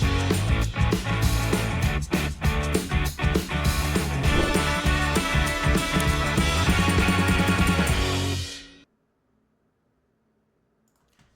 Yeah.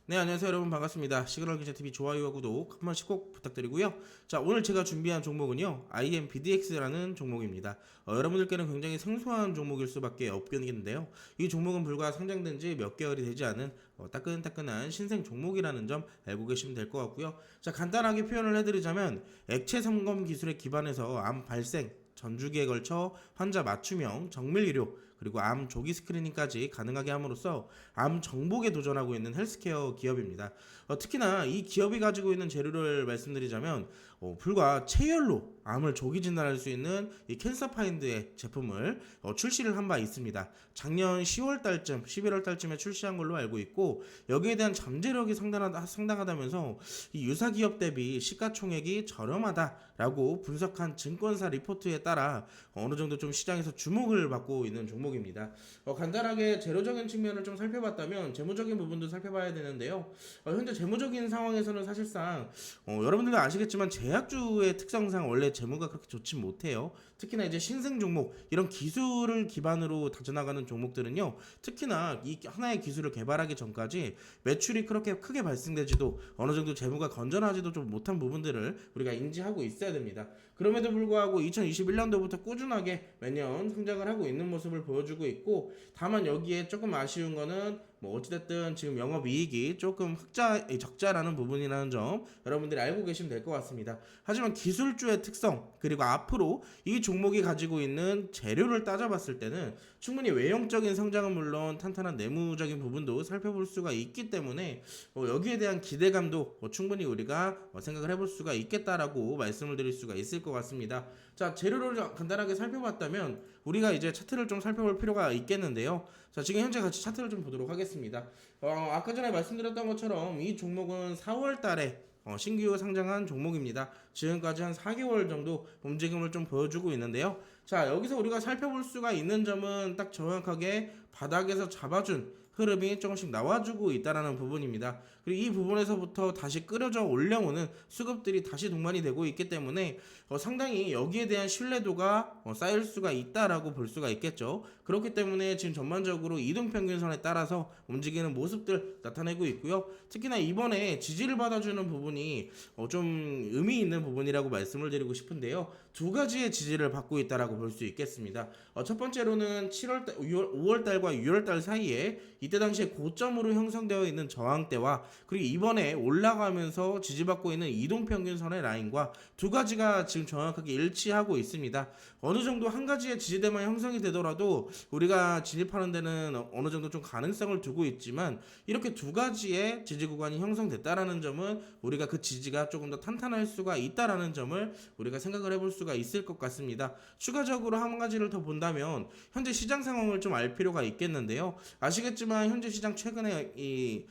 네 안녕하세요 여러분. 반갑습니다. 시그널 기자 TV 좋아요와 구독 한 번씩 꼭 부탁드리고요. 자 오늘 제가 준비한 종목은요 IMBDX라는 종목입니다. 어, 여러분들께는 굉장히 생소한 종목일 수밖에 없겠는데요. 이 종목은 불과 상장된 지 몇 개월이 되지 않은 어, 따끈따끈한 신생 종목이라는 점 알고 계시면 될 것 같고요. 자 간단하게 표현을 해드리자면 액체 점검 기술에 기반해서 암 발생 전주기에 걸쳐 환자 맞춤형 정밀 의료 그리고 암 조기 스크리닝까지 가능하게 함으로써 암 정복에 도전하고 있는 헬스케어 기업입니다. 어, 특히나 이 기업이 가지고 있는 재료를 말씀드리자면 어, 불과 체열로 암을 조기 진단할 수 있는 이 캔서 파인드의 제품을 어, 출시를 한 바 있습니다. 작년 10월 달쯤, 11월 달쯤에 출시한 걸로 알고 있고 여기에 대한 잠재력이 상당하다, 상당하다면서 이 유사 기업 대비 시가총액이 저렴하다라고 분석한 증권사 리포트에 따라 어느 정도 좀 시장에서 주목을 받고 있는 종목입니다. 어, 간단하게 재료적인 측면을 좀 살펴봤다면 재무적인 부분도 살펴봐야 되는데요. 어, 현재 재무적인 상황에서는 사실상 어, 여러분들도 아시겠지만 제약주의 특성상 원래 재무가 그렇게 좋지 못해요. 특히나 이제 신생 종목 이런 기술을 기반으로 다져나가는 종목들은요. 특히나 이 하나의 기술을 개발하기 전까지 매출이 그렇게 크게 발생되지도 어느 정도 재무가 건전하지도 좀 못한 부분들을 우리가 인지하고 있어야 됩니다. 그럼에도 불구하고 2021년도부터 꾸준하게 매년 성장을 하고 있는 모습을 보여주고 있고 다만 여기에 조금 아쉬운 거는 뭐 어찌됐든 지금 영업이익이 조금 흑자 적자라는 부분이라는 점 여러분들이 알고 계시면 될 것 같습니다. 하지만 기술주의 특성 그리고 앞으로 이 종목이 가지고 있는 재료를 따져봤을 때는 충분히 외형적인 성장은 물론 탄탄한 내무적인 부분도 살펴볼 수가 있기 때문에 어, 여기에 대한 기대감도 어, 충분히 우리가 어, 생각을 해볼 수가 있겠다라고 말씀을 드릴 수가 있을 것 같습니다. 자 재료를 간단하게 살펴봤다면 우리가 이제 차트를 좀 살펴볼 필요가 있겠는데요. 자 지금 현재 같이 차트를 좀 보도록 하겠습니다. 어, 아까 전에 말씀드렸던 것처럼 이 종목은 4월 달에 어, 신규 상장한 종목입니다. 지금까지 한 4개월 정도 움직임을 좀 보여주고 있는데요. 자, 여기서 우리가 살펴볼 수가 있는 점은 딱 정확하게 바닥에서 잡아준 흐름이 조금씩 나와주고 있다라는 부분입니다. 그리고 이 부분에서부터 다시 끌어져 올려오는 수급들이 다시 동반이 되고 있기 때문에 어, 상당히 여기에 대한 신뢰도가 어, 쌓일 수가 있다라고 볼 수가 있겠죠. 그렇기 때문에 지금 전반적으로 이동평균선에 따라서 움직이는 모습들 나타내고 있고요. 특히나 이번에 지지를 받아주는 부분이 어, 좀 의미 있는 부분이라고 말씀을 드리고 싶은데요. 두 가지의 지지를 받고 있다라고 볼 수 있겠습니다. 어, 첫 번째로는 7월 달, 6월, 5월 달과 6월 달 사이에 이때 당시에 고점으로 형성되어 있는 저항대와 그리고 이번에 올라가면서 지지받고 있는 이동평균선의 라인과 두 가지가 지금 정확하게 일치하고 있습니다. 어느 정도 한 가지의 지지대만 형성이 되더라도 우리가 진입하는 데는 어느 정도 좀 가능성을 두고 있지만 이렇게 두 가지의 지지 구간이 형성됐다라는 점은 우리가 그 지지가 조금 더 탄탄할 수가 있다라는 점을 우리가 생각을 해볼 수가 있을 것 같습니다. 추가적으로 한 가지를 더 본다면 현재 시장 상황을 좀 알 필요가 있겠는데요. 아시겠지만 현재 시장 최근에 이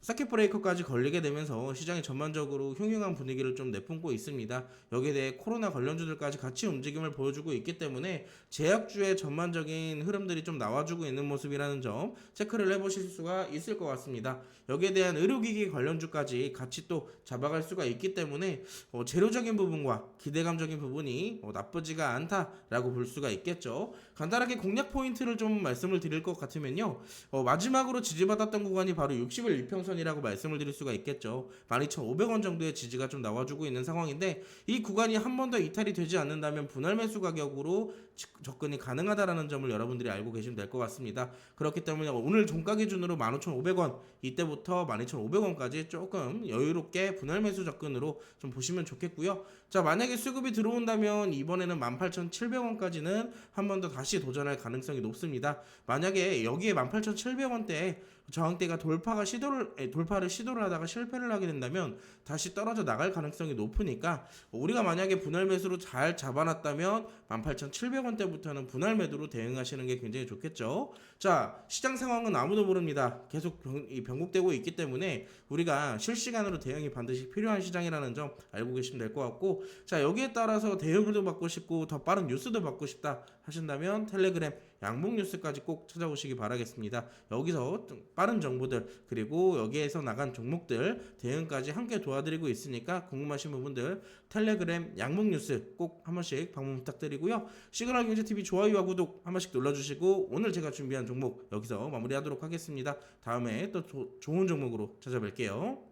서킷 브레이커까지 걸리게 되면서 시장이 전반적으로 흉흉한 분위기를 좀 내뿜고 있습니다. 여기에 대해 코로나 관련주들까지 같이 움직임을 보여주고 있기 때문에 제약주의 전반적인 흐름들이 좀 나와주고 있는 모습이라는 점 체크를 해보실 수가 있을 것 같습니다. 여기에 대한 의료기기 관련주까지 같이 또 잡아갈 수가 있기 때문에 어, 재료적인 부분과 기대감적인 부분이 어, 나쁘지가 않다라고 볼 수가 있겠죠. 간단하게 공략 포인트를 좀 말씀을 드릴 것 같으면요. 어, 마지막으로 지지받았던 구간이 바로 60일 이 평선이라고 말씀을 드릴 수가 있겠죠. 12,500원 정도의 지지가 좀 나와주고 있는 상황인데 이 구간이 한 번 더 이탈이 되지 않는다면 분할 매수 가격으로 접근이 가능하다라는 점을 여러분들이 알고 계시면 될 것 같습니다. 그렇기 때문에 오늘 종가 기준으로 15,500원 이때부터 12,500원까지 조금 여유롭게 분할 매수 접근으로 좀 보시면 좋겠고요. 자 만약에 수급이 들어온다면 이번에는 18,700원까지는 한 번 더 다시 도전할 가능성이 높습니다. 만약에 여기에 18,700원대에 저항대가 돌파가 시도를 에, 돌파를 시도를 하다가 실패를 하게 된다면 다시 떨어져 나갈 가능성이 높으니까 우리가 만약에 분할 매수로 잘 잡아놨다면 18,700원 대부터는 분할 매도로 대응하시는 게 굉장히 좋겠죠. 자 시장 상황은 아무도 모릅니다. 계속 변, 이 변곡되고 있기 때문에 우리가 실시간으로 대응이 반드시 필요한 시장이라는 점 알고 계시면 될 것 같고 자 여기에 따라서 대응도 받고 싶고 더 빠른 뉴스도 받고 싶다 하신다면 텔레그램 양봉 뉴스까지 꼭 찾아오시기 바라겠습니다. 여기서 좀 빠른 정보들 그리고 여기에서 나간 종목들 대응까지 함께 도와드리고 있으니까 궁금하신 부분들 텔레그램 양봉 뉴스 꼭 한 번씩 방문 부탁드리고요. 시그널 경제 TV 좋아요와 구독 한 번씩 눌러주시고 오늘 제가 준비한 종목 여기서 마무리하도록 하겠습니다. 다음에 또 조- 좋은 종목으로 찾아뵐게요.